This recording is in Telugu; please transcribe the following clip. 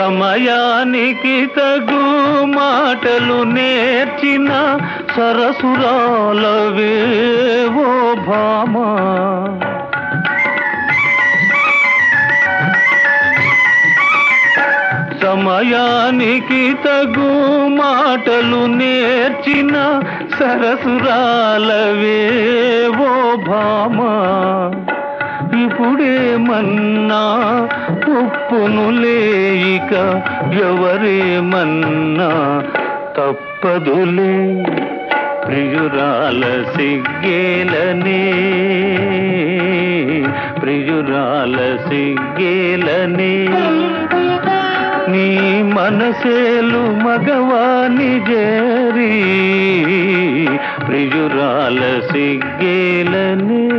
సమయానికి తగు మాటలు నేర్చిన సరసురాలవేవో భామా. సమయానికి తగు మాటలు నేర్చిన సరసురాలవేవో భామా. ఎవరేమన్నా ఉప్పును లేక ఎవరేమన్నా తప్పదులే. ప్రియురాల సిగ్గేలనే. ప్రియురాల సిగ్గేలనే. నీ మనసేలు మగవాణి జరి. ప్రియురాల సిగ్గేలనే.